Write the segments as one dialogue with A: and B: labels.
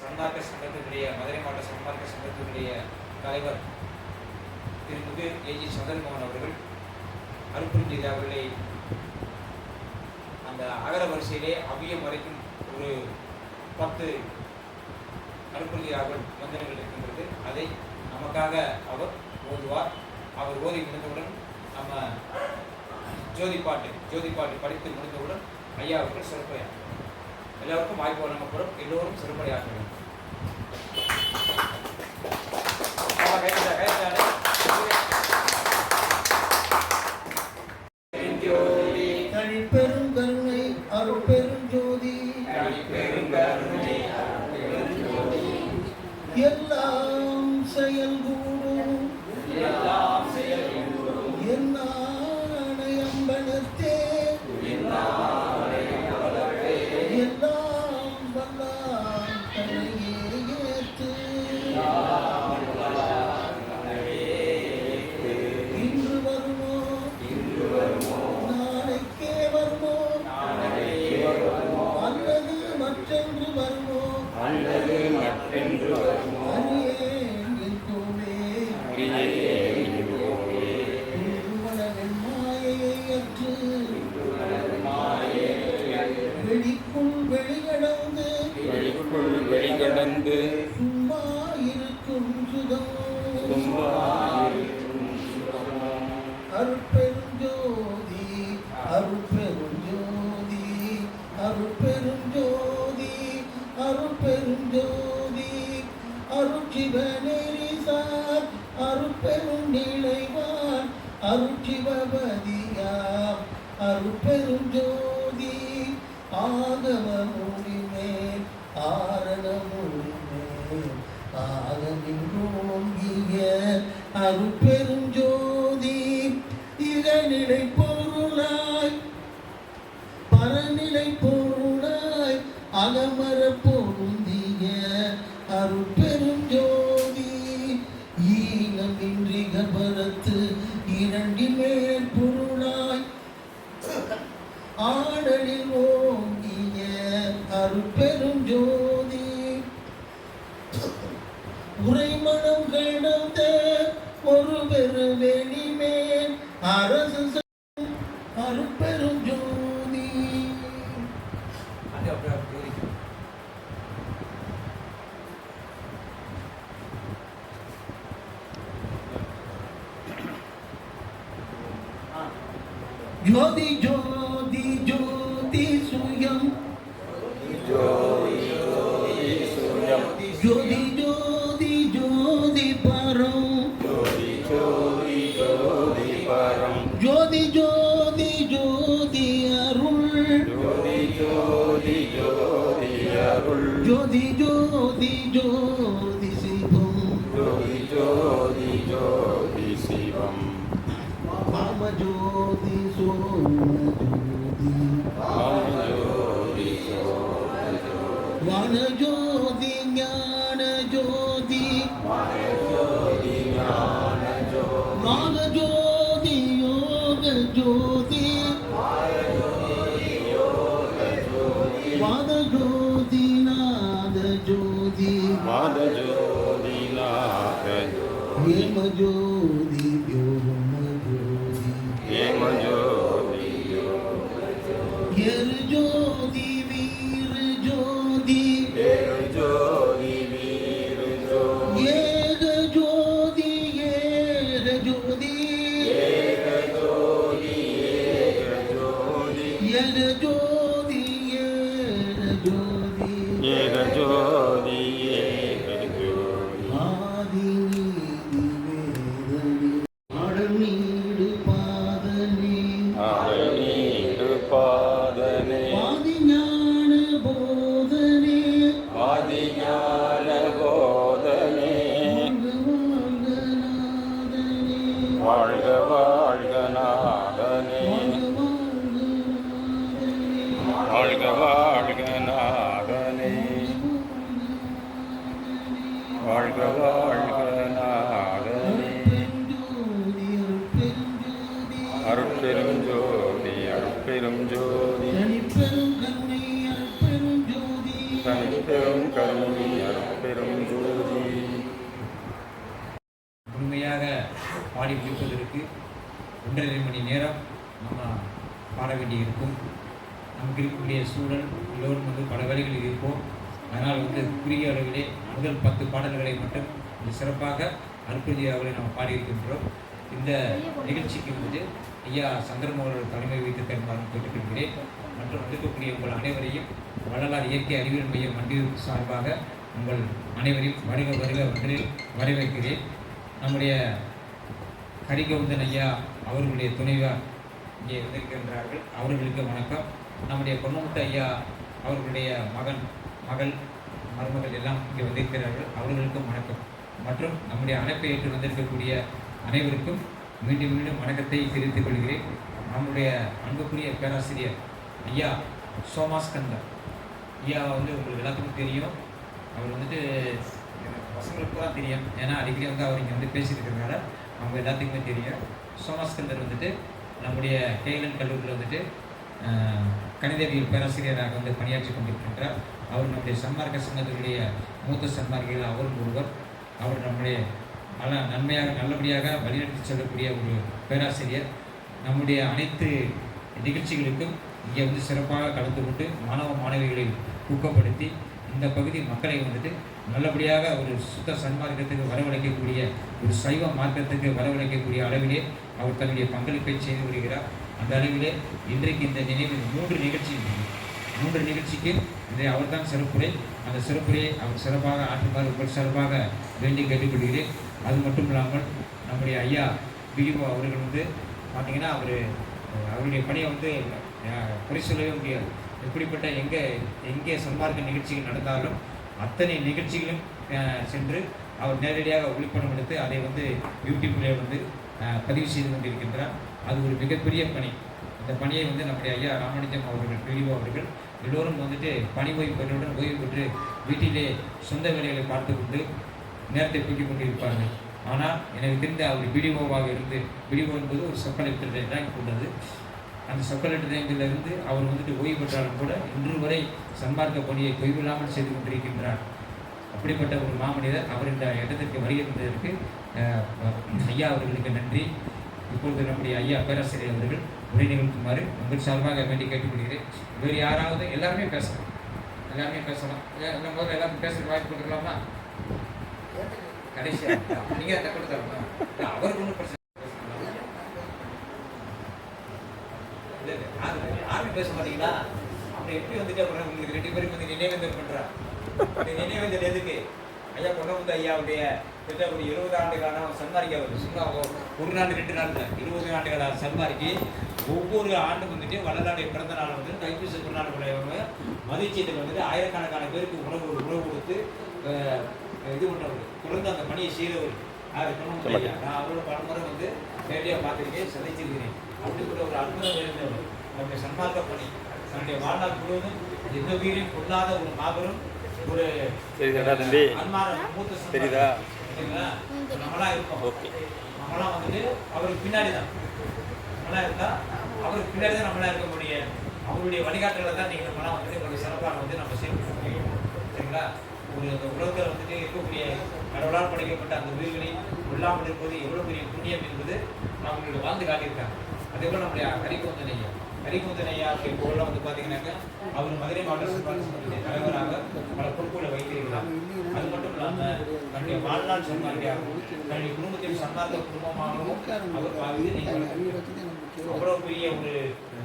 A: சன்மார்க்க சங்கத்தினுடைய மதுரை மாவட்ட சன்மார்க்க சங்கத்தினுடைய தலைவர் திருமிகு ஏஜி சந்திரமோகன் அவர்கள் அருப்புரிஞ்சிதி அவர்களை அந்த அகர வரிசையிலே அவ்வியம் வரைக்கும் ஒரு பத்து அருப்புரிஞ்சியார்கள் மந்திரங்கள் இருக்கின்றது. அதை நமக்காக அவர் ஓதுவார். அவர் ஓதி முடிந்தவுடன் நம்ம ஜோதி பாட்டு ஜோதி பாட்டு படித்து முடிந்தவுடன் ஐயா அவர்கள் சிறப்பு எல்லோருக்கும் வாய்ப்பு வழங்கப்படும். எல்லோரும் சிறுபடையாக வேண்டும்
B: பெருங்கருணை அருள்
C: பெருஞ்சோதி பெருங்கருணை அருள்
B: பெருஞ்சோதி
C: அருட்பெருஞ்சோதி இகநிலை பொருளாய் பரநிலை பொருளாய் அகமர பொருந்திய அருட்பெருஞ்சோதி ஈனமின்றி கபரத்து இரண்டின் மேல் பொருளாய் ஆடலில் ஓங்கிய அருட்பெருஞ்சோதி உரைமணம் கிடந்த ஒரு பெரு வெளிமேல் அரசு அருப்பெரும் ஜோதி
A: ஜோதி
C: ஜோதி வனஜோதி ஞான ஜோதி நாகஜோதி யோக ஜோதி வாதஜோதி நாத ஜோதி வாதஜோதி நாத
B: ஜோதி ஹேமஜோதி Yeah, அருட்பெரும் ஜோதி அருட்பெரும் ஜோதி.
C: தனிப்பெரும் கருணை அருட்பெரும் ஜோதி.
A: உண்மையாக பாடி முடிப்பதற்கு ஒன்றரை மணி நேரம் நம்ம பாட வேண்டியிருக்கும். நமக்கு இருக்கக்கூடிய சூழல் எல்லோரும் வந்து பல வேலைகளில் இருப்போம். அதனால் வந்து குறுகிய அளவிலே முதல் பத்து பாடல்களை மட்டும் சிறப்பாக அற்புதி அவர்களை நாம் பாடியிருக்கின்றோம். இந்த நிகழ்ச்சிக்கு வந்து ஐயா சந்திரமோகன் தலைமை வைத்து தருமாறும் கேட்டுக்கொள்கிறேன். மற்றும் இருக்கக்கூடிய உங்கள் அனைவரையும் வள்ளலார் இயற்கை அறிவியல் மையம் மண்டியூர் சார்பாக உங்கள் அனைவரையும் வருக வருக வந்து வரவேற்கிறேன். நம்முடைய கரிகவுந்தன் ஐயா அவர்களுடைய துணைவர் இங்கே வந்திருக்கின்றார்கள். அவர்களுக்கு வணக்கம். நம்முடைய பொன்னமுத்து ஐயா அவர்களுடைய மகன் மகள் மருமகள் எல்லாம் இங்கே வந்திருக்கிறார்கள். அவர்களுக்கும் வணக்கம். மற்றும் நம்முடைய அழைப்பை ஏற்று வந்திருக்கக்கூடிய அனைவருக்கும் மீண்டும் மீண்டும் வணக்கத்தை தெரிவித்துக் கொள்கிறேன். நம்முடைய அன்புக்குரிய பேராசிரியர் ஐயா சோமாஸ்கந்தர் ஐயா வந்து உங்களுக்கு எல்லாத்துக்கும் தெரியும். அவர் வந்துட்டு பசங்களுக்கு தான் தெரியும். ஏன்னா அடிக்கடி வந்து அவர் இங்கே வந்து பேசிட்டு இருக்கிறதுனால அவங்க எல்லாத்துக்குமே தெரியும். சோமாஸ்கந்தர் வந்துட்டு நம்முடைய கேஎல்என் கல்லூரியில் வந்துட்டு கணிதவியல் பேராசிரியராக வந்து பணியாற்றி கொண்டிருக்கின்றார். அவர் நம்முடைய சன்மார்க்க சங்கத்தினுடைய மூத்த சன்மார்க்கிகள் அவரும் ஒருவர். அவர் நம்முடைய நல்ல நன்மையாக நல்லபடியாக வழிநடத்தி செல்லக்கூடிய ஒரு பேராசிரியர். நம்முடைய அனைத்து நிகழ்ச்சிகளுக்கும் இங்கே வந்து சிறப்பாக கலந்து கொண்டு மாணவ மாணவிகளை ஊக்கப்படுத்தி இந்த பகுதி மக்களை வந்துட்டு நல்லபடியாக ஒரு சுத்த சன்மார்க்கத்துக்கு வரவழைக்கக்கூடிய ஒரு சைவ மார்க்கத்துக்கு வரவழைக்கக்கூடிய அளவிலே அவர் தன்னுடைய பங்களிப்பை செய்து வருகிறார். அந்த அளவிலே இன்றைக்கு இந்த நினைவு மூன்று நிகழ்ச்சி மூன்று நிகழ்ச்சிக்கு இன்றைய அவர்தான் சிறப்புரை. அந்த சிறப்புரையை அவர் சிறப்பாக ஆற்றுமாறு உங்கள் சிறப்பாக வேண்டி கேட்டுக்கொள்கிறேன். அது மட்டும் இல்லாமல் நம்முடைய ஐயா பிடிஓ அவர்கள் வந்து பார்த்தீங்கன்னா அவர் அவருடைய பணியை வந்து குறை சொல்லவே முடியாது. எப்படிப்பட்ட எங்கே எங்கே சன்மார்க்க நிகழ்ச்சிகள் நடந்தாலும் அத்தனை நிகழ்ச்சிகளும் சென்று அவர் நேரடியாக ஒளிப்படம் எடுத்து அதை வந்து யூடியூப்லேயே வந்து பதிவு செய்து கொண்டிருக்கின்றார். அது ஒரு மிகப்பெரிய பணி. அந்த பணியை வந்து நம்முடைய ஐயா ராமலிங்கம் அவர்கள் பிரிவு அவர்கள் எல்லோரும் வந்துட்டு பணி ஓய்வு பெற்றவுடன் ஓய்வு பெற்று வீட்டிலே சொந்த வேலைகளை பார்த்து கொண்டு நேரத்தை போக்கிக் கொண்டிருப்பார்கள். ஆனால் எனக்கு தெரிந்த அவர் பிடிஓவாக இருந்து பிடிஓ என்பது ஒரு சொக்கலெக்டர் ரேங்க் கொண்டது அந்த சொக்கலெக்டர் ரேங்கிலிருந்து அவர் வந்துட்டு ஓய்வு பெற்றாலும் கூட இன்று வரை சம்பார்க்க பணியை தொய்வில்லாமல் செய்து கொண்டிருக்கின்றார். அப்படிப்பட்ட ஒரு மாமனிதர் அவர் இந்த இடத்திற்கு வருகின்றதற்கு ஐயா அவர்களுக்கு நன்றி. இப்பொழுது நம்முடைய ஐயா பேராசிரியர் அவர்கள் உரை நிகழ்த்துமாறு உங்கள் சார்பாக வேண்டி கேட்டுக்கொள்கிறேன். வேறு யாராவது எல்லாருமே பேசலாம். எல்லாருமே பேசலாம். நம்ம முதல்ல எல்லாரும் வாய்ப்பு கொடுக்கலாமா? அவருக்கு ஒன்றும் பிரச்சனை இல்லை. யாருமே பேச மாட்டீங்களா அப்புறம் எப்படி வந்துட்டு அப்புறம் உங்களுக்கு ரெண்டு பேருக்கு வந்து நினைவேந்தல் பண்றா இந்த நினைவேந்தல் எதுக்கு ஐயா பொன்னமுத்து ஐயாவுடைய கிட்ட ஒரு இருபது ஆண்டு காலம் சன்மாரிக்க வருது சும்மா ஒரு நாள் ரெண்டு நாள் இல்லை இருபது ஆண்டு கால சன்மாரிக்கு ஒவ்வொரு ஆண்டும் வந்துட்டு வள்ளலாடைய பிறந்த நாள் வந்து தைப்பூச திருநாளுடைய மதிச்சீட்டில் வந்துட்டு ஆயிரக்கணக்கான பேருக்கு உணவு உணவு கொடுத்து அஹ், இது பண்ணவர் தொடர்ந்து அந்த பணியை செய்தவர் யாரு? ஐயா நான் அவரோட பலமுறை வந்து நேரடியாக பார்த்திருக்கேன் சந்திச்சிருக்கிறேன். அப்படிப்பட்ட ஒரு அற்புதம் இருந்தவர் நம்முடைய சன்மார்க்க பணி தன்னுடைய வாழ்நாள் முழுவதும் எந்த உயிரையும் கொள்ளாத ஒரு மாபெரும் ஒரு? அன்பான மூத்த.
B: தெரியுதா?
A: நம்மளாம் இருக்கோம் நம்மளாம் வந்துட்டு அவருக்கு பின்னாடி தான். நம்மளாம் இருந்தா அவருக்கு பின்னாடி தான் நம்மளாம் இருக்க முடியும். அவருடைய வழிகாட்டுகளை தான் நீங்கள் நம்மளாம் வந்துட்டு சிறப்பாக வந்து நம்ம சேர்க்க முடியும் சரிங்களா? ஒரு அந்த உலகத்தில் வந்துட்டு இருக்கக்கூடிய கடவுளால் படைக்கப்பட்ட அந்த உயிர்களை கொல்லாமல் இருப்பது எவ்வளோ பெரிய புண்ணியம் என்பது அவங்களுக்கு வாழ்ந்து காட்டியிருக்காங்க. அதே போல் நம்முடைய ஹரிகோந்தன் ஐயா ஐயா அப்படி போல வந்து பார்த்தீங்கன்னாக்கா அவர் மதுரை மாவட்ட சர்வதேச தலைவராக பல பொறுப்புகளை வைத்திருக்கிறார். அது மட்டும் இல்லாமல் தன்னுடைய வாழ்நாள் சன்மார்க்கியாகவும் தன்னுடைய குடும்பத்தின் சன்மார்க்க குடும்பமாகவும் அவர் பார்த்து நீங்கள் அவ்வளவு பெரிய ஒரு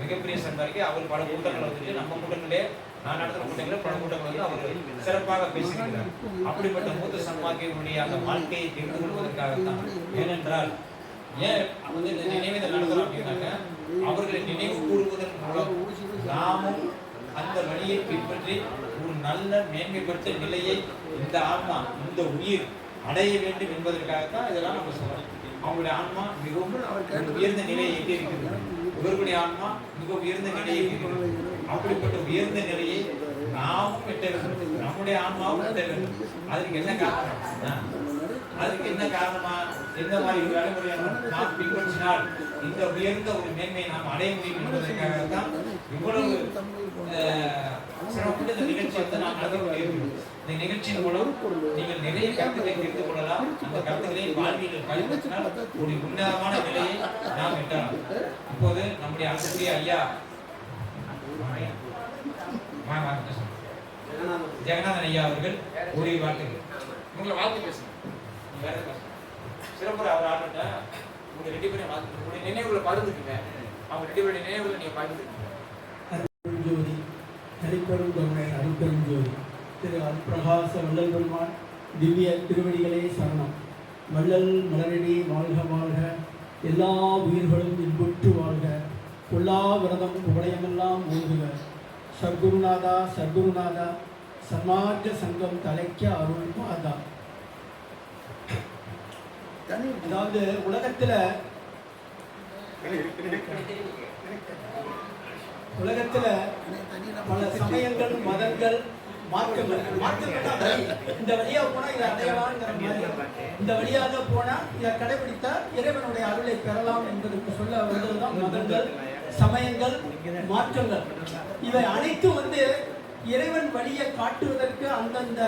A: மிகப்பெரிய சன்மார்க்கி. அவர் பல கூட்டங்கள் வந்துட்டு நம்ம கூட்டங்களே நான் நடத்துகிற கூட்டங்களே பல கூட்டங்கள் வந்து அவர் சிறப்பாக பேசியிருக்கிறார். அப்படிப்பட்ட மூத்த சன்மார்க்கியனுடைய அந்த வாழ்க்கையை தெரிந்து கொள்வதற்காகத்தான். ஏனென்றால் ஏன் வந்து இந்த நடத்துகிறோம் அப்படின்னாக்க அவர்களை நினைவு கூறுவதன் மூலம் நாமும் அந்த வழியை பின்பற்றி ஒரு நல்ல மேன்மைப்பட்ட நிலையை இந்த ஆன்மா இந்த உயிர் அடைய வேண்டும் என்பதற்காகத்தான் இதெல்லாம் நம்ம சொல்லலாம் அவங்களுடைய ஆன்மா மிகவும் உயர்ந்த நிலையை எட்டியிருக்கிறது. இவர்களுடைய ஆன்மா மிக உயர்ந்த நிலையை அப்படிப்பட்ட உயர்ந்த நிலையை நாமும் எட்ட வேண்டும் நம்முடைய ஆன்மாவும் எட்ட வேண்டும் அதுக்கு என்ன காரணம்? அதுக்கு என்ன காரணமா? எந்த மாதிரி ஒரு வழிமுறையை நாம் பின்பற்றினால் இந்த உயர்ந்த ஒரு மேன்மையை நாம் அடைய முடியும் என்பதற்காக தான் இவ்வளவு இந்த இந்த நிகழ்ச்சி வந்து நான் நடத்தி கொண்டிருக்கிறோம். இந்த நிகழ்ச்சியின் மூலம் நீங்கள் நிறைய கருத்துக்களை தெரிந்து கொள்ளலாம். அந்த கருத்துக்களை வாழ்வியல் பயன்படுத்தினால் ஒரு உன்னதமான நிலையை நாம் எட்டலாம். இப்போது நம்முடைய அன்புக்குரிய ஐயா. வாங்க, வாங்க, பேசுங்க. ஜெகநாதன் ஐயா அவர்கள் ஒரு வார்த்தைகள். உங்களை வாழ்த்து பேசுங்க. சிறப்புற அவர் ஆட்டம் உங்க ரெண்டு பேரும் வாழ்த்து உங்களுடைய நினைவுகளை பகிர்ந்துக்குங்க. அவங்க ரெண்டு பேருடைய நினைவுகளை நீங்க பகிர்ந்துக்குங்க.
D: ஜோதி தனிப்பெரும் கருணை அருட்பெரும் ஜோதி. திரு அருட்பிரகாச வள்ளல் பெருமான் திவ்ய திருவடிகளே சரணம். வள்ளல் மலரடி வாழ்க வாழ்க. எல்லா உயிர்களும் இன்புற்று வாழ்க. கொல்லா விரதம் குவளையமெல்லாம் ஓதுக. சர்க்குருநாதா சர்க்குருநாதா சமாஜ சங்கம் தலைக்க அருள் மாதா அதாவது உலகத்துல உலகத்துல பல சமயங்கள் மதங்கள் மாற்றங்கள் மாற்றங்கள் இந்த வழியா போனா இதை அடையலாம்ங்கிற மாதிரி. இந்த வழியாக போனா இதை கடைபிடித்தா இறைவனுடைய அருளை பெறலாம் என்பதற்கு சொல்ல வருவதுதான் மதங்கள் சமயங்கள் மாற்றங்கள். இவை அனைத்தும் வந்து இறைவன் வழியை காட்டுவதற்கு அந்தந்த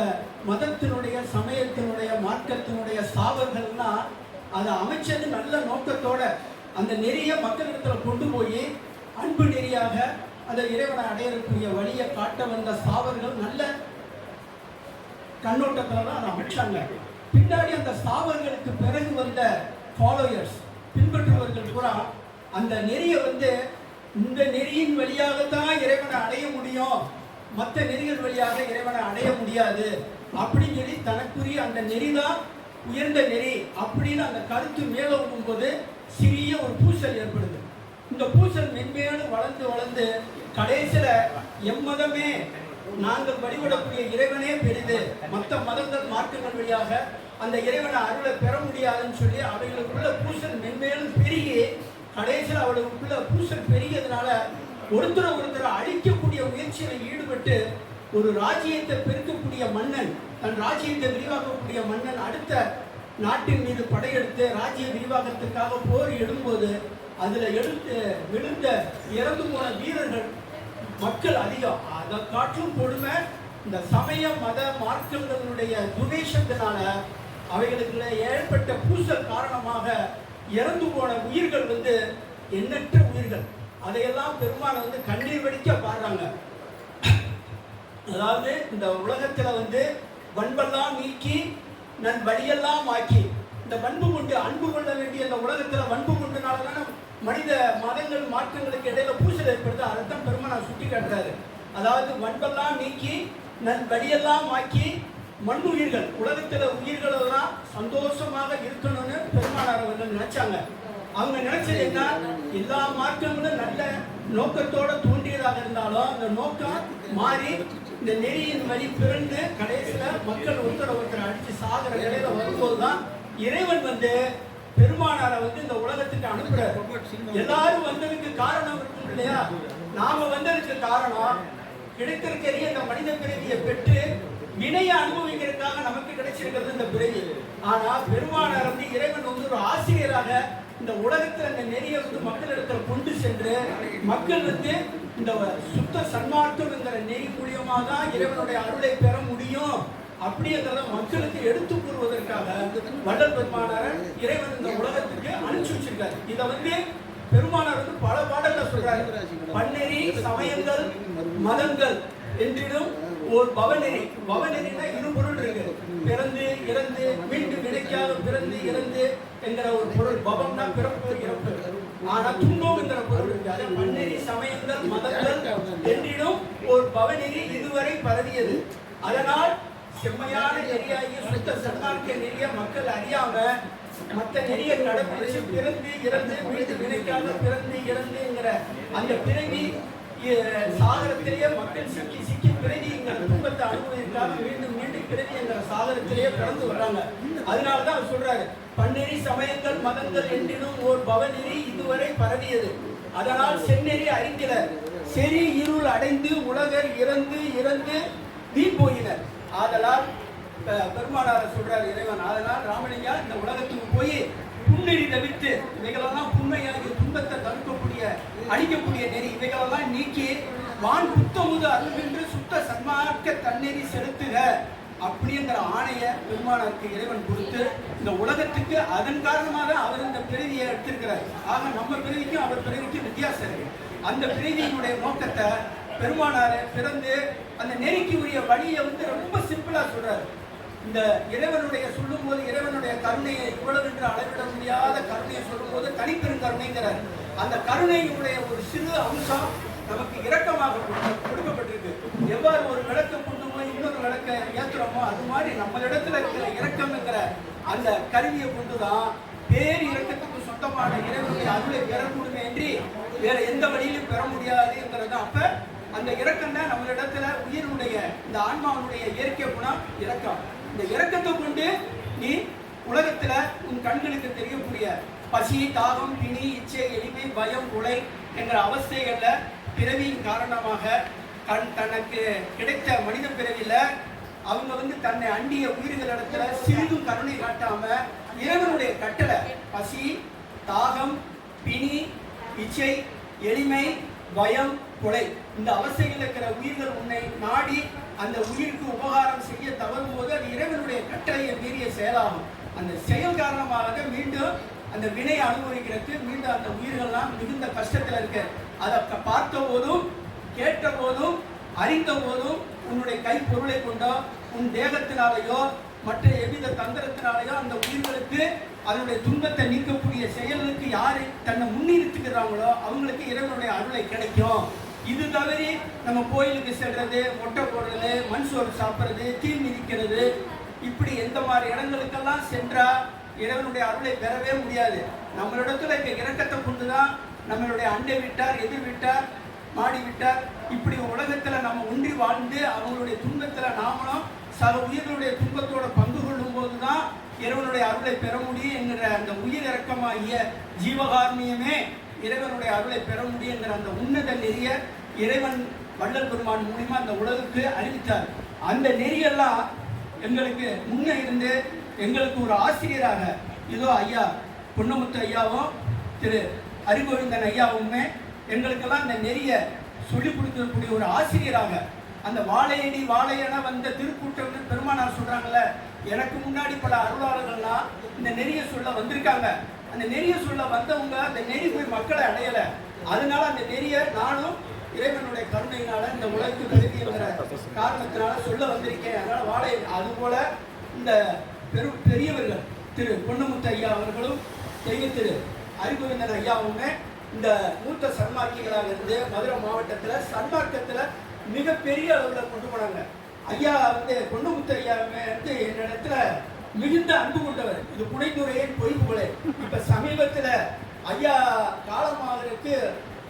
D: மதத்தினுடைய சமயத்தினுடைய மார்க்கத்தினுடைய சாவர்கள்னா அதை அமைச்சது நல்ல நோக்கத்தோட அந்த நெறிய மக்களிடத்துல கொண்டு போய் அன்பு நெறியாக அந்த இறைவனை அடையக்கூடிய வழியை காட்ட வந்த சாவர்கள் நல்ல கண்ணோட்டத்தில் தான் அதை அமைச்சாங்க. பின்னாடி அந்த சாவர்களுக்கு பிறகு வந்த ஃபாலோயர்ஸ் பின்பற்றுபவர்கள் கூட அந்த நெறியை வந்து இந்த நெறியின் வழியாகத்தான் இறைவனை அடைய முடியும். மற்ற நெறிகள் வழியாக இறைவனை அடைய முடியாது. அப்படின்னு சொல்லி தனக்குரிய அந்த நெறிதான் உயர்ந்த நெறி அப்படின்னு அந்த கருத்து மேலோங்கும் போது சிறிய ஒரு பூசல் ஏற்படுது. இந்த பூசல் மென்மேலும் வளர்ந்து வளர்ந்து கடைசியில் எம்மதமே நாங்கள் வழிபடக்கூடிய இறைவனே பெரிது. மற்ற மதங்கள் மாற்றங்கள் வழியாக அந்த இறைவனை அருளை பெற முடியாதுன்னு சொல்லி அவைகளுக்குள்ள பூசல் மென்மேலும் பெருகி கடைசியில் அவளுக்குள்ள பூசல் பெருகியதுனால ஒருத்தரை ஒருத்தரை அழிக்கக்கூடிய முயற்சியில் ஈடுபட்டு ஒரு ராஜ்யத்தை பெருக்கக்கூடிய மன்னன் தன் ராஜ்யத்தை விரிவாக்கக்கூடிய மன்னன் அடுத்த நாட்டின் மீது படையெடுத்து ராஜ்ய விரிவாக்கத்திற்காக போர் எழும்போது அதில் எடுத்து விழுந்த இறந்து போன வீரர்கள் மக்கள் அதிகம். அதை காட்டிலும் கொடுமை. இந்த சமய மத மார்க்கங்களுடைய துவேஷத்தினால அவைகளுக்குள்ள ஏற்பட்ட பூசல் காரணமாக இறந்து போன உயிர்கள் வந்து எண்ணற்ற உயிர்கள். அதையெல்லாம் பெருமானை வந்து கண்ணீர் வெடிக்க பாடுறாங்க. அதாவது இந்த உலகத்தில் வந்து வன்பெல்லாம் நீக்கி நன் வழியெல்லாம் ஆக்கி இந்த வன்பு கொண்டு அன்பு கொள்ள வேண்டிய இந்த உலகத்தில் வன்பு கொண்டனால மனித மதங்கள் மாற்றங்களுக்கு இடையில பூசல் ஏற்படுது. அதைத்தான் பெருமாள் சுட்டி காட்டுறாரு. அதாவது வன்பெல்லாம் நீக்கி நன் வழியெல்லாம் ஆக்கி மண் உயிர்கள் உலகத்தில் உயிர்களெல்லாம் சந்தோஷமாக இருக்கணும்னு பெருமானார் அவர்கள் நினைச்சாங்க. அவங்க நினைச்சது என்ன? எல்லா மார்க்கங்களும் நல்ல நோக்கத்தோட தோன்றியதாக இருந்தாலும் அந்த நோக்கம் மாறி இந்த நெறியின் வழி பிறந்து கடைசியில மக்கள் ஒருத்தர் ஒருத்தர் அடிச்சு சாகிற நிலையில வரும்போதுதான் இறைவன் வந்து பெருமானாரை வந்து இந்த உலகத்துக்கு அனுப்புறாரு. எல்லாரும் வந்ததுக்கு காரணம் இருக்கும் இல்லையா? நாம வந்ததுக்கு காரணம் கிடைத்திருக்கிற இந்த மனித பிறவியை பெற்று வினையை அனுபவிக்கிறதுக்காக நமக்கு கிடைச்சிருக்கிறது இந்த பிறவி. ஆனா பெருமானார் வந்து இறைவன் வந்து ஒரு ஆசிரியராக இந்த உலகத்துல இந்த நெறியை வந்து மக்களிடத்தில் கொண்டு சென்று மக்கள் வந்து இந்த சுத்த சன்மார்க்கம் என்கிற நெறி மூலியமா தான் இறைவனுடைய அருளை பெற முடியும் அப்படிங்கிறத மக்களுக்கு எடுத்து கூறுவதற்காக வள்ளல் பெருமானார இறைவன் இந்த உலகத்துக்கு அனுப்பிச்சு வச்சிருக்காரு. இதை வந்து பெருமானார் வந்து பல பாடல்ல சொல்றாரு. பன்னெறி சமயங்கள் மதங்கள். என்றிடும் ஒரு பவநெறி பவநெறினா இரு பொருள் இருக்கு. பிறந்து இறந்து மீண்டும் நினைக்காத பிறந்து இறந்து என்கிற ஒரு பொருள் பவம்னா பிறப்பு இறப்பு. ஆனா துன்பம் என்கிற பொருள் இருக்கு. அது பன்னெறி சமயங்கள் மதங்கள் என்றிடும் ஒரு பவநெறி இதுவரை பரவியது. அதனால் செம்மையான நெறியாகிய சுத்த சன்மார்க்க நெறிய மக்கள் அறியாம மற்ற நெறிய கடைபிடிச்சு பிறந்து இறந்து மீண்டும் நினைக்காத பிறந்து இறந்துங்கிற அந்த பிறவி சாகரத்திலேயே மக்கள் சிக்கி சிக்கி பிறவி எங்கள் துன்பத்தை அனுபவிக்காக மீண்டும் மீண்டும் பிறவி எங்கள் சாகரத்திலேயே பிறந்து வர்றாங்க. அதனால தான் அவர் சொல்றாரு பன்னெறி சமயங்கள் மதங்கள் என்றினும் ஓர் பவநெறி இதுவரை பரவியது. அதனால் செந்நெறி அறிந்தனர் செறி இருள் அடைந்து உலகர் இறந்து இறந்து தீ போயினர். ஆதலால் பெருமானார பெருமானார் சொல்றார் இறைவன் அதனால் ராமலிங்கா இந்த உலகத்துக்கு போய் புன்னெறி தவிர்த்து இவைகளெல்லாம் புண்மையாகிய துன்பத்தை தடுக்கக்கூடிய அழிக்கக்கூடிய நெறி. இவைகளெல்லாம் நீக்கி வான் புத்தமுது அருள்கின்ற சுத்த சன்மார்க்க தண்ணெறி செலுத்துக அப்படிங்கிற ஆணையை பெருமானாருக்கு இறைவன் கொடுத்து இந்த உலகத்துக்கு அதன் காரணமாக அவர் இந்த பிறவியை எடுத்திருக்கிறார். ஆக நம்ம பிறவிக்கும் அவர் பிறவிக்கும் வித்தியாசம் இருக்கு. அந்த பிறவியினுடைய நோக்கத்தை பெருமானார் பிறந்து அந்த நெறிக்கு உரிய வழியை வந்து ரொம்ப சிம்பிளா சொல்றாரு. இந்த இறைவனுடைய சொல்லும் போது இறைவனுடைய கருணையை இவ்வளவு என்று அளவிட முடியாத கருணையை சொல்லும்போது தனிப்பெரும் கருணைங்கிறார். அந்த கருணையினுடைய ஒரு சிறு அம்சம் நமக்கு இரக்கமாக கொடுக்கப்பட்டிருக்கு. எவ்வாறு ஒரு விளக்கை கொண்டு போய் இன்னொரு விளக்கை ஏத்துறோமோ அது மாதிரி நம்மளிடத்துல இருக்கிற இரக்கம்ங்கிற அந்த கருவியை கொண்டுதான் பேர் இரக்கத்துக்கு சொந்தமான இறைவனுடைய அருளை பெறக்கூடுமே என்று வேற எந்த வழியிலும் பெற முடியாதுங்கிறது அப்ப அந்த இரக்கம் தான் நம்மளிடத்துல உயிரினுடைய இந்த ஆன்மாவுடைய இயற்கை குணம் இறக்கம் இந்த இறக்கத்தை கொண்டு நீ உலகத்துல உன் கண்களுக்கு தெரியக்கூடிய பசி தாகம் பிணி இச்சை எளிமை பயம் கொலை என்கிற அவஸ்தைகள்ல பிறவியின் காரணமாக கண் தனக்கு கிடைத்த மனித பிறவியில அவங்க வந்து தன்னை அண்டிய உயிர்கள் இடத்துல சிறிதும் கருணை காட்டாம இறைவனுடைய கட்டளை பசி தாகம் பிணி இச்சை எளிமை பயம் கொலை இந்த அவஸ்தையில் இருக்கிற உயிர்கள் உன்னை நாடி அந்த உயிருக்கு உபகாரம் செய்ய தவறும் போது அது இறைவனுடைய கட்டளையை மீறிய செயலாகும். அந்த செயல் காரணமாக மீண்டும் அந்த வினை அனுபவிக்கிறதுக்கு மீண்டும் அந்த உயிர்கள்லாம் மிகுந்த கஷ்டத்தில் இருக்கு. அதை பார்த்த போதும் கேட்ட போதும் அறிந்த போதும் உன்னுடைய கை பொருளை கொண்டோ உன் தேகத்தினாலேயோ மற்ற எவ்வித தந்திரத்தினாலேயோ அந்த உயிர்களுக்கு அதனுடைய துன்பத்தை நீக்கக்கூடிய செயலுக்கு யாரை தன்னை முன்னிறுத்துக்கிறாங்களோ அவங்களுக்கு இறைவனுடைய அருளை கிடைக்கும். இது தவிர நம்ம கோயிலுக்கு செல்றது மொட்டை போடுறது மண் சோறு சாப்பிட்றது தீ மிதிக்கிறது இப்படி எந்த மாதிரி இடங்களுக்கெல்லாம் சென்றா இறைவனுடைய அருளை பெறவே முடியாது. நம்மளிடத்துல இருக்க இரக்கத்தை கொண்டுதான் நம்மளுடைய அண்டை விட்டார் எதிர் விட்டார் மாடி விட்டார். இப்படி உலகத்தில் நம்ம ஒன்றி வாழ்ந்து அவங்களுடைய துன்பத்தில் நாமளும் சக உயிர்களுடைய துன்பத்தோட பங்கு கொள்ளும் போதுதான் இறைவனுடைய அருளை பெற முடியும் என்கிற அந்த உயிர் இறக்கமாகிய ஜீவகார்மியமே இறைவனுடைய அருளை பெற முடியுங்கிற அந்த உன்னத நெறிய இறைவன் வள்ளல் பெருமான் மூலியமா அந்த உலகுக்கு அறிவித்தார். அந்த நெறியெல்லாம் எங்களுக்கு முன்னே இருந்து எங்களுக்கு ஒரு ஆசிரியராக இதோ ஐயா பொன்னமுத்து ஐயாவும் திரு ஹரிகோவிந்தன் ஐயாவுமே எங்களுக்கெல்லாம் அந்த நெறிய சொல்லிக் கொடுக்கக்கூடிய ஒரு ஆசிரியராக அந்த வாழையடி வாழையென வந்த திருக்கூட்டம்னு பெருமானார் சொல்கிறாங்கல்ல எனக்கு முன்னாடி பல அருளாளர்கள்லாம் இந்த நெறிய சொல்ல வந்திருக்காங்க. அந்த நெறிய சொல்ல வந்தவங்க அந்த நெறி போய் மக்களை அடையலை. அதனால அந்த நெறிய நானும் இறைவனுடைய கருணையினால இந்த உலகத்துக்கு கருதிங்கிற காரணத்தினால சொல்ல வந்திருக்கேன். அதனால வாழை அது போல இந்த பெரு பெரியவர்கள் திரு பொன்னமுத்து ஐயா அவர்களும் தெய்வ திரு அறிகோவிந்தன் ஐயாவுமே இந்த மூத்த சன்மார்க்கிகளாக இருந்து மதுரை மாவட்டத்தில் சன்மார்க்கத்தில் மிகப்பெரிய அளவில் கொண்டு போனாங்க. ஐயா வந்து பொன்னமுத்து ஐயாவுமே வந்து என்னிடத்துல மிகுந்த அன்பு கொண்டவர். இது புனைந்துரையின் பொய் போல இப்போ சமீபத்தில் ஐயா காலமாவதற்கு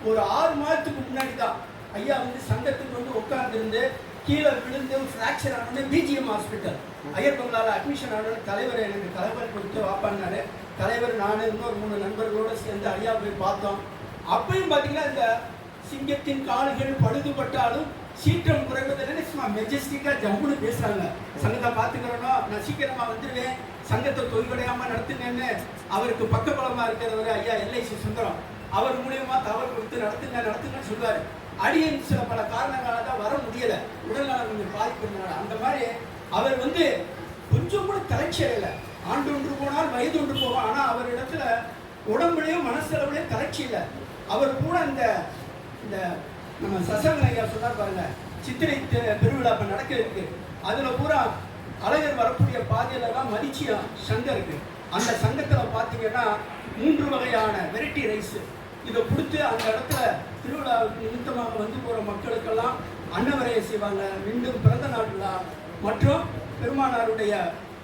D: ஒரு ஆறு மாதத்துக்கு முன்னாடி தான் ஐயா வந்து சங்கத்துக்கு வந்து உட்கார்ந்துருந்து கீழே விழுந்து ஃப்ராக்சர் ஆனோடனே பிஜிஎம் ஹாஸ்பிட்டல் ஐயர் பங்களால் அட்மிஷன் ஆனோடனே தலைவர் எனக்கு தலைவர் கொடுத்து வாப்பான்னாரு. தலைவர் நான் இன்னொரு மூணு நண்பர்களோட சேர்ந்து ஐயா போய் பார்த்தோம். அப்பயும் பார்த்தீங்கன்னா இந்த சிங்கத்தின் கால்கள் பழுதுபட்டாலும் சீற்றம் குறைவதில்லை. சும்மா மெஜஸ்டிக்கா ஜம்முன்னு பேசுறாங்க. சங்கத்தை பார்த்துக்கிறோனோ நான் சீக்கிரமாக வந்துடுவேன் சங்கத்தை தொய்வடையாமல் நடத்துங்கன்னு அவருக்கு பக்கபலமாக இருக்கிறவர் ஐயா எல்ஐசி சுந்தரம். அவர் மூலியமா தவறு கொடுத்து நடத்துங்க நடத்துங்கன்னு சொல்லுவாரு அடியன் சில பல காரணங்களால தான் வர முடியல. உடல்நலம் கொஞ்சம் பாதிப்பு அந்த மாதிரி அவர் வந்து கொஞ்சம் கூட தளர்ச்சி அடையல. ஆண்டு ஒன்று போனால் வயது ஒன்று போகும். ஆனால் அவர் இடத்துல உடம்புலையும் மனசளவுலையும் தளர்ச்சி இல்லை. அவர் கூட இந்த இந்த நம்ம சசங்கன் ஐயா சொன்னார் பாருங்க சித்திரை தெ- பெருவிழா இப்போ நடக்க இருக்கு அதில் பூரா அழகர் வரக்கூடிய பாதையில தான் மதிச்சியா சங்கம் இருக்குது அந்த சங்கத்தில் பார்த்தீங்கன்னா மூன்று வகையான வெரைட்டி ரைஸ் இதை கொடுத்து அந்த இடத்துல திருவிழாவுக்கு நிமித்தமாக வந்து போகிற மக்களுக்கெல்லாம் அன்னவரையை செய்வாங்க. மீண்டும் பிறந்த நாள் விழா. மற்றும் பெருமானாருடைய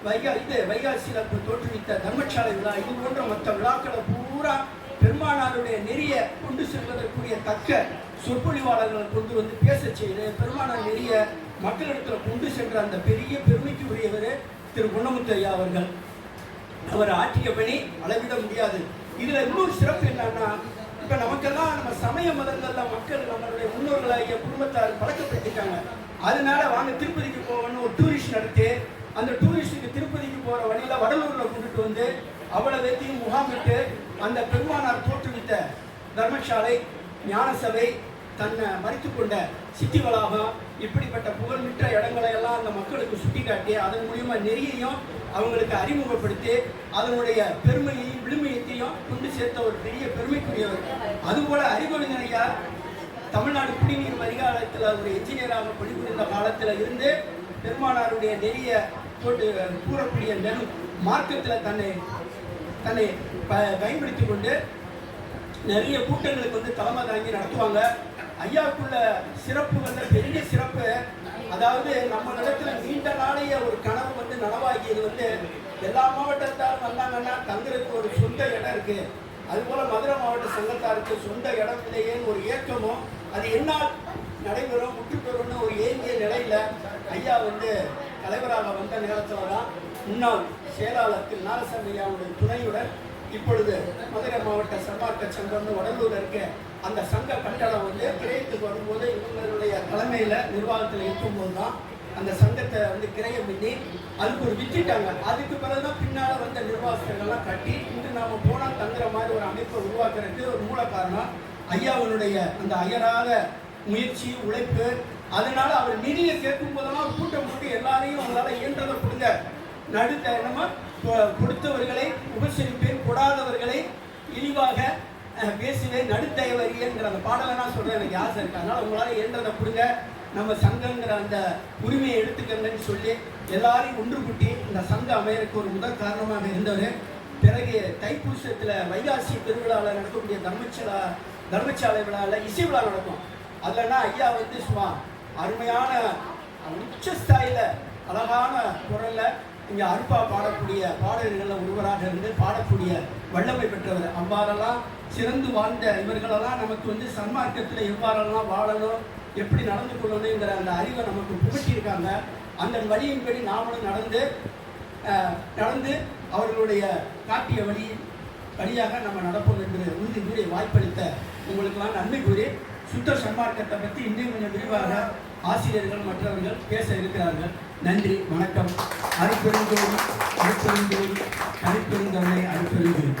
D: வைகா இது வைகாசியில் தோற்றுவித்த தர்மசாலை விழா. இது போன்ற மற்ற விழாக்களை பூரா பெருமானாருடைய நெறிய கொண்டு செல்வதற்குரிய தக்க சொற்பொழிவாளர்களை கொண்டு வந்து பேச செய்து பெருமானார் நெறிய மக்களிடத்தில் கொண்டு சென்ற அந்த பெரிய பெருமைக்கு உரியவர் திரு குணமுத்தையா அவர்கள். அவர் ஆற்றிய பணி அளவிட முடியாது. இதுல இன்னொரு சிறப்பு என்னன்னா இப்ப நமக்கெல்லாம் நம்ம சமய மதங்கள்ல மக்கள் நம்மளுடைய முன்னோர்களாகிய குடும்பத்தார் பழக்கப்படுத்திட்டாங்க. அதனால வாங்க திருப்பதிக்கு போவோம்னு ஒரு டூரிஸ்ட் நடத்தி அந்த டூரிஸ்டுக்கு திருப்பதிக்கு போற வழியில வடலூர்ல கொண்டுட்டு வந்து அவ்வளவு பேத்தையும் முகாமிட்டு அந்த பெருமானார் தோற்றுவித்த தர்மசாலை ஞான சபை தன்னை மறித்து கொண்ட சித்தி வளாகம் இப்படிப்பட்ட புகழ்மிற்ற இடங்களை எல்லாம் அந்த மக்களுக்கு சுட்டிக்காட்டி அதன் மூலியமா நெறியையும் அவங்களுக்கு அறிமுகப்படுத்தி அதனுடைய பெருமையையும் விழுமையத்தையும் கொண்டு சேர்த்த ஒரு பெரிய பெருமைக்குரியவர். அதுபோல அறிவொழிஞர் தமிழ்நாடு குடிநீர் வரிகாலத்தில் ஒரு என்ஜினியராக பணிபுரிந்த காலத்தில் இருந்து பெருமானாருடைய நெறிய போட்டு கூறக்கூடிய நெரு மார்க்கத்தில் தன்னை தன்னை ப பயன்படுத்தி கொண்டு நிறைய கூட்டங்களுக்கு வந்து தலைமை தாங்கி நடத்துவாங்க. ஐயாவுக்குள்ள வந்த பெரிய சிறப்பு. அதாவது நம்ம இடத்துல நீண்ட நாளைய ஒரு கனவு வந்து நனவாகியது வந்து எல்லா மாவட்டத்தாரும் வந்தாங்கன்னா தங்குறதுக்கு ஒரு சொந்த இடம் இருக்கு. அதுபோல மதுரை மாவட்ட சங்கத்தாருக்கு சொந்த இடம் இல்லையேன்னு ஒரு இயக்கமும் அது என்னால் நடைபெறும் முற்றுப்பெறும்னு ஒரு ஏங்கிய நிலையில ஐயா வந்து தலைவராக வந்த நேரத்தில் தான் முன்னாள் செயலாளர் திரு நாரசாமி ஐயாவுடைய துணையுடன் இப்பொழுது மதுரை மாவட்ட சன்மார்க்க சங்கம்னு வடலூர் இருக்க அந்த சங்க கட்டடம் வந்து கிரயத்துக்கு வரும்போது இவங்களுடைய தலைமையில் நிர்வாகத்தில் இருக்கும்போது தான் அந்த சங்கத்தை வந்து கிரயம் பண்ணி அதுக்கு ஒரு வித்துட்டாங்க அதுக்கு பிறகுதான் பின்னால் வந்த நிர்வாகங்கள்லாம் கட்டி இன்று நாம போனால் தங்குற மாதிரி ஒரு அமைப்பை உருவாக்குறதுக்கு ஒரு மூல காரணம் ஐயாவனுடைய அந்த அயராத முயற்சி உழைப்பு. அதனால அவர் நிதியை சேர்க்கும் போதெல்லாம் கூட்டம் போட்டு எல்லாரையும் அவங்களால இயன்றதை கொடுங்க நடுத்த என்னமா கொடுத்தவர்களை உபசரிப்பேன் கொடாதவர்களை இழிவாக அஹ், பேசுவேன் நடுத்தயவரியங்கிற அந்த பாடலை நான் சொல்கிறேன் எனக்கு ஆசை இருக்கு. அதனால் உங்களால் இயன்றதை கொடுங்க நம்ம சங்கங்கிற அந்த உரிமையை எடுத்துக்கங்கன்னு சொல்லி எல்லாரையும் ஒன்று கூட்டி இந்த சங்கம் அமையருக்கு ஒரு முதல் காரணமாக இருந்தவர். பிறகு தைப்பூசத்தில் வைகாசி திருவிழாவில் நடக்கக்கூடிய தர்மசாலா தர்மசாலை விழாவில் இசை விழா நடக்கும். அதுலன்னா ஐயா வந்து சும்மா அருமையான உச்ச ஸ்தாயில் அழகான குரலில் இங்கே அருப்பா பாடக்கூடிய பாடல்களில் ஒருவராக இருந்து பாடக்கூடிய வல்லமை பெற்றவர் அவ்வாறெல்லாம் சிறந்து வாழ்ந்த இவர்களெல்லாம் நமக்கு வந்து சன்மார்க்கத்தில் எவ்வாறெல்லாம் வாழணும் எப்படி நடந்து கொள்ளணுங்கிற அந்த அறிவை நமக்கு புகட்டியிருக்காங்க. அந்த வழியின்படி நாமளும் நடந்து நடந்து அவர்களுடைய காட்டிய வழி வழியாக நம்ம நடப்போம் என்று உறுதி கூறி வாய்ப்பளித்த உங்களுக்கெல்லாம் நன்மை கூறி சுத்த சன்மார்க்கத்தை பற்றி இன்னும் கொஞ்சம் விரிவாக ஆசிரியர்கள் மற்றவர்கள் பேச இருக்கிறார்கள். நன்றி வணக்கம். அருப்பெருந்தோடு அருப்பெருந்தோடு அருப்பெருந்தவனை அருப்பெருந்தோடு